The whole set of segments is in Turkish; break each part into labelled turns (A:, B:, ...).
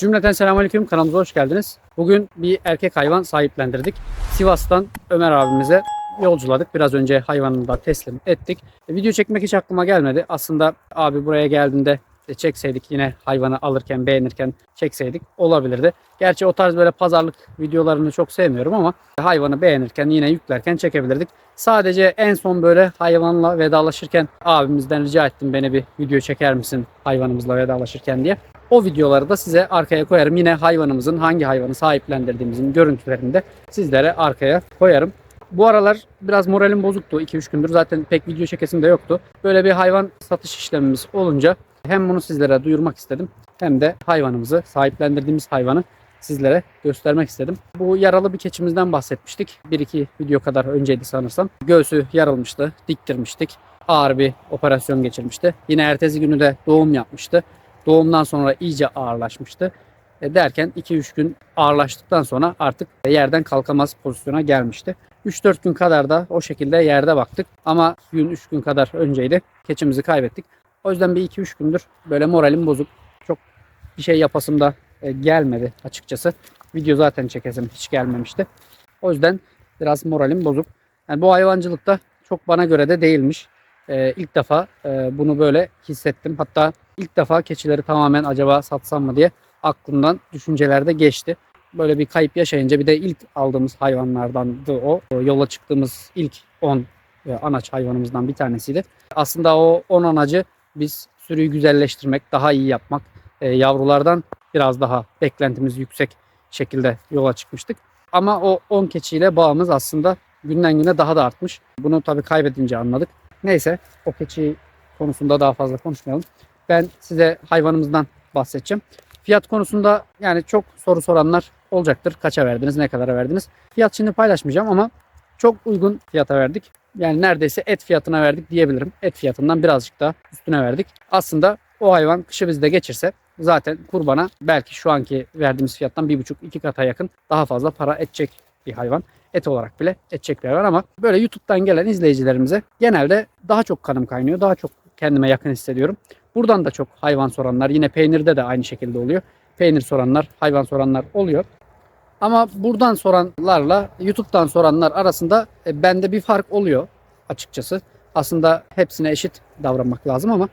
A: Cümleten selamünaleyküm kanalımıza hoş geldiniz. Bugün bir erkek hayvan sahiplendirdik. Sivas'tan Ömer abimize yolculadık. Biraz önce hayvanını da teslim ettik. E, video çekmek hiç aklıma gelmedi. Aslında abi buraya geldiğinde e, çekseydik yine hayvanı alırken beğenirken çekseydik olabilirdi. Gerçi o tarz böyle pazarlık videolarını çok sevmiyorum ama hayvanı beğenirken yine yüklerken çekebilirdik. Sadece en son böyle hayvanla vedalaşırken abimizden rica ettim beni bir video çeker misin hayvanımızla vedalaşırken diye. O videoları da size arkaya koyarım. Yine hayvanımızın hangi hayvanı sahiplendirdiğimizin görüntülerini de sizlere arkaya koyarım. Bu aralar biraz moralim bozuktu. 2-3 gündür zaten pek video çekesim de yoktu. Böyle bir hayvan satış işlemimiz olunca hem bunu sizlere duyurmak istedim hem de hayvanımızı, sahiplendirdiğimiz hayvanı sizlere göstermek istedim. Bu yaralı bir keçimizden bahsetmiştik. 1-2 video kadar önceydi sanırsam. Göğsü yarılmıştı, diktirmiştik. Ağır bir operasyon geçirmişti. Yine ertesi günü de doğum yapmıştı. Doğumdan sonra iyice ağırlaşmıştı. E, derken 2-3 gün ağırlaştıktan sonra artık yerden kalkamaz pozisyona gelmişti. 3-4 gün kadar da o şekilde yerde baktık. Ama gün 3 gün kadar önceydi. Keçimizi kaybettik. O yüzden bir 2-3 gündür böyle moralim bozuk. Çok bir şey yapasım da e, gelmedi açıkçası. Video zaten çekesim hiç gelmemişti. O yüzden biraz moralim bozuk. Yani bu hayvancılıkta çok bana göre de değilmiş. Ee, ilk defa e, bunu böyle hissettim. Hatta ilk defa keçileri tamamen acaba satsam mı diye aklımdan düşünceler de geçti. Böyle bir kayıp yaşayınca bir de ilk aldığımız hayvanlardandı o. Yola çıktığımız ilk 10 e, anaç hayvanımızdan bir tanesiydi. Aslında o 10 anacı biz sürüyü güzelleştirmek, daha iyi yapmak, e, yavrulardan biraz daha beklentimiz yüksek şekilde yola çıkmıştık. Ama o 10 keçiyle bağımız aslında günden güne daha da artmış. Bunu tabii kaybedince anladık. Neyse o keçi konusunda daha fazla konuşmayalım. Ben size hayvanımızdan bahsedeceğim. Fiyat konusunda yani çok soru soranlar olacaktır. Kaça verdiniz, ne kadara verdiniz? Fiyat şimdi paylaşmayacağım ama çok uygun fiyata verdik. Yani neredeyse et fiyatına verdik diyebilirim. Et fiyatından birazcık daha üstüne verdik. Aslında o hayvan kışı bizde geçirse zaten kurbana belki şu anki verdiğimiz fiyattan bir buçuk iki kata yakın daha fazla para edecek bir hayvan. Et olarak bile edecek bir hayvan ama böyle YouTube'dan gelen izleyicilerimize genelde daha çok kanım kaynıyor. Daha çok kendime yakın hissediyorum. Buradan da çok hayvan soranlar yine peynirde de aynı şekilde oluyor. Peynir soranlar, hayvan soranlar oluyor. Ama buradan soranlarla YouTube'dan soranlar arasında e, bende bir fark oluyor açıkçası. Aslında hepsine eşit davranmak lazım ama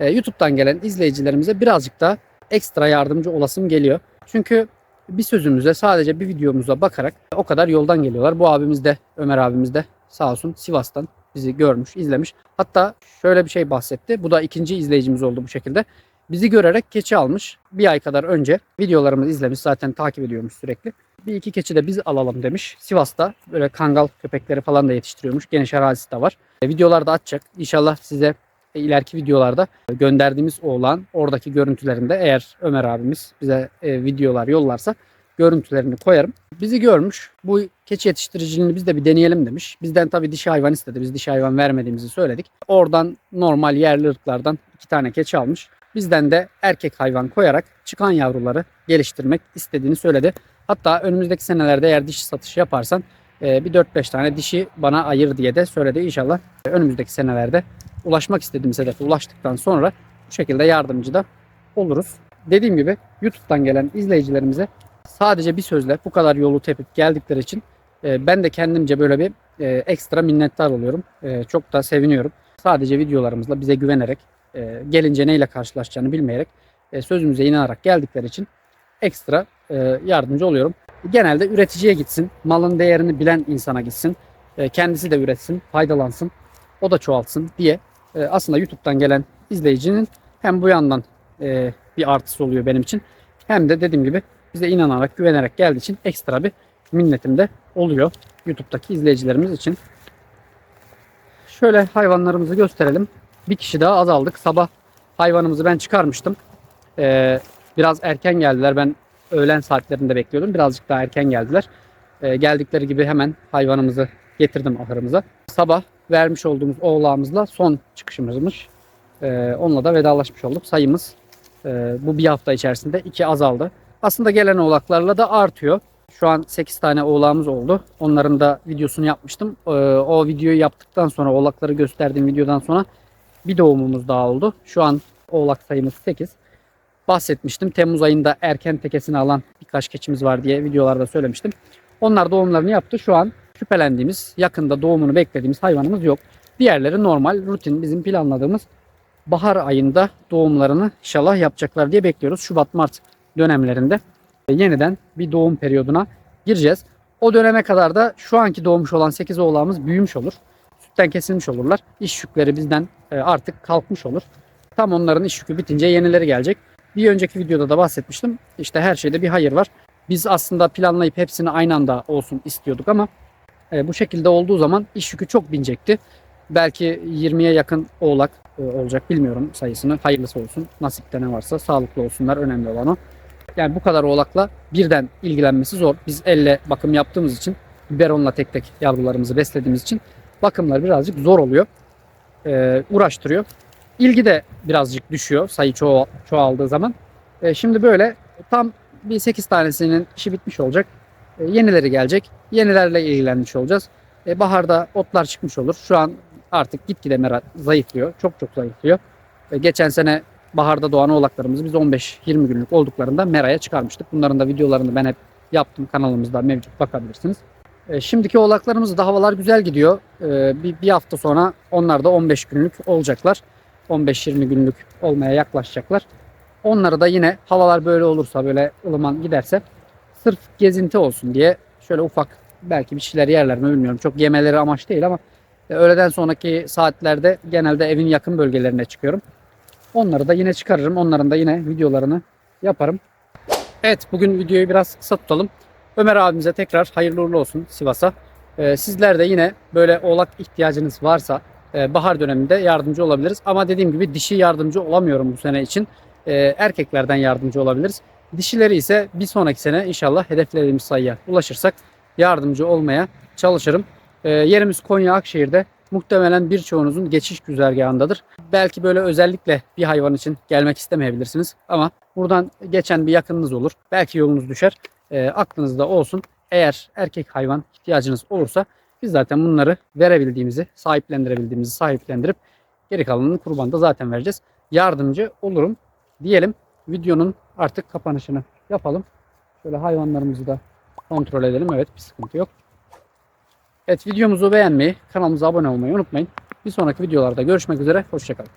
A: e, YouTube'dan gelen izleyicilerimize birazcık daha ekstra yardımcı olasım geliyor. Çünkü bir sözümüze sadece bir videomuza bakarak o kadar yoldan geliyorlar. Bu abimiz de Ömer abimiz de sağ olsun Sivas'tan bizi görmüş, izlemiş. Hatta şöyle bir şey bahsetti. Bu da ikinci izleyicimiz oldu bu şekilde. Bizi görerek keçi almış. Bir ay kadar önce videolarımızı izlemiş. Zaten takip ediyormuş sürekli. Bir iki keçi de biz alalım demiş. Sivas'ta böyle kangal köpekleri falan da yetiştiriyormuş. Geniş arazisi de var. E, videolarda atacak. İnşallah size e, ileriki videolarda gönderdiğimiz oğlan oradaki görüntülerinde eğer Ömer abimiz bize e, videolar yollarsa görüntülerini koyarım. Bizi görmüş. Bu keçi yetiştiriciliğini biz de bir deneyelim demiş. Bizden tabii dişi hayvan istedi. Biz dişi hayvan vermediğimizi söyledik. Oradan normal yerli ırklardan iki tane keçi almış. Bizden de erkek hayvan koyarak çıkan yavruları geliştirmek istediğini söyledi. Hatta önümüzdeki senelerde eğer dişi satış yaparsan e, bir 4-5 tane dişi bana ayır diye de söyledi. İnşallah e, önümüzdeki senelerde ulaşmak istediğimiz hedefe ulaştıktan sonra bu şekilde yardımcı da oluruz. Dediğim gibi YouTube'dan gelen izleyicilerimize sadece bir sözle bu kadar yolu tepip geldikleri için e, ben de kendimce böyle bir e, ekstra minnettar oluyorum. E, çok da seviniyorum. Sadece videolarımızla bize güvenerek e, gelince neyle karşılaşacağını bilmeyerek e, sözümüze inanarak geldikleri için ekstra e, yardımcı oluyorum. Genelde üreticiye gitsin, malın değerini bilen insana gitsin, e, kendisi de üretsin, faydalansın, o da çoğaltsın diye e, aslında YouTube'dan gelen izleyicinin hem bu yandan e, bir artısı oluyor benim için hem de dediğim gibi bize inanarak, güvenerek geldiği için ekstra bir minnetim de oluyor YouTube'daki izleyicilerimiz için. Şöyle hayvanlarımızı gösterelim. Bir kişi daha azaldık. Sabah hayvanımızı ben çıkarmıştım. Ee, biraz erken geldiler. Ben öğlen saatlerinde bekliyordum. Birazcık daha erken geldiler. Ee, geldikleri gibi hemen hayvanımızı getirdim ahırımıza. Sabah vermiş olduğumuz oğlağımızla son çıkışımızmış. Ee, onunla da vedalaşmış olduk. Sayımız e, bu bir hafta içerisinde iki azaldı. Aslında gelen oğlaklarla da artıyor. Şu an 8 tane oğlağımız oldu. Onların da videosunu yapmıştım. Ee, o videoyu yaptıktan sonra oğlakları gösterdiğim videodan sonra bir doğumumuz daha oldu. Şu an oğlak sayımız 8. bahsetmiştim. Temmuz ayında erken tekesini alan birkaç keçimiz var diye videolarda söylemiştim. Onlar doğumlarını yaptı. Şu an şüphelendiğimiz, yakında doğumunu beklediğimiz hayvanımız yok. Diğerleri normal, rutin bizim planladığımız bahar ayında doğumlarını inşallah yapacaklar diye bekliyoruz. Şubat-Mart dönemlerinde yeniden bir doğum periyoduna gireceğiz. O döneme kadar da şu anki doğmuş olan 8 oğlağımız büyümüş olur. Sütten kesilmiş olurlar. İş yükleri bizden e, artık kalkmış olur. Tam onların iş yükü bitince yenileri gelecek. Bir önceki videoda da bahsetmiştim. İşte her şeyde bir hayır var. Biz aslında planlayıp hepsini aynı anda olsun istiyorduk ama e, bu şekilde olduğu zaman iş yükü çok binecekti. Belki 20'ye yakın oğlak e, olacak bilmiyorum sayısını. Hayırlısı olsun. Nasipte ne varsa sağlıklı olsunlar. Önemli olan o. Yani bu kadar oğlakla birden ilgilenmesi zor. Biz elle bakım yaptığımız için, biberonla tek tek yavrularımızı beslediğimiz için bakımlar birazcık zor oluyor. Ee, uğraştırıyor. İlgi de birazcık düşüyor sayı çoğu, çoğaldığı zaman. Ee, şimdi böyle tam bir 8 tanesinin işi bitmiş olacak. Ee, yenileri gelecek. Yenilerle ilgilenmiş olacağız. Ee, baharda otlar çıkmış olur. Şu an artık gitgide mera zayıflıyor. Çok çok zayıflıyor. Ee, geçen sene baharda doğan oğlaklarımızı biz 15-20 günlük olduklarında meraya çıkarmıştık. Bunların da videolarını ben hep yaptım. Kanalımızda mevcut bakabilirsiniz. E, şimdiki oğlaklarımız da havalar güzel gidiyor. E, bir, bir hafta sonra onlar da 15 günlük olacaklar. 15-20 günlük olmaya yaklaşacaklar. Onları da yine havalar böyle olursa böyle ılıman giderse sırf gezinti olsun diye şöyle ufak belki bir şeyler yerler mi bilmiyorum. Çok yemeleri amaç değil ama e, öğleden sonraki saatlerde genelde evin yakın bölgelerine çıkıyorum. Onları da yine çıkarırım. Onların da yine videolarını yaparım. Evet bugün videoyu biraz kısa tutalım. Ömer abimize tekrar hayırlı uğurlu olsun Sivas'a. Ee, sizler de yine böyle oğlak ihtiyacınız varsa e, bahar döneminde yardımcı olabiliriz. Ama dediğim gibi dişi yardımcı olamıyorum bu sene için. Ee, erkeklerden yardımcı olabiliriz. Dişileri ise bir sonraki sene inşallah hedeflediğimiz sayıya ulaşırsak yardımcı olmaya çalışırım. Ee, yerimiz Konya Akşehir'de. Muhtemelen birçoğunuzun geçiş güzergahındadır. Belki böyle özellikle bir hayvan için gelmek istemeyebilirsiniz. Ama buradan geçen bir yakınınız olur. Belki yolunuz düşer. E, aklınızda olsun. Eğer erkek hayvan ihtiyacınız olursa biz zaten bunları verebildiğimizi, sahiplendirebildiğimizi sahiplendirip geri kalanını kurbanda zaten vereceğiz. Yardımcı olurum diyelim. Videonun artık kapanışını yapalım. Şöyle hayvanlarımızı da kontrol edelim. Evet bir sıkıntı yok. Evet videomuzu beğenmeyi, kanalımıza abone olmayı unutmayın. Bir sonraki videolarda görüşmek üzere. Hoşçakalın.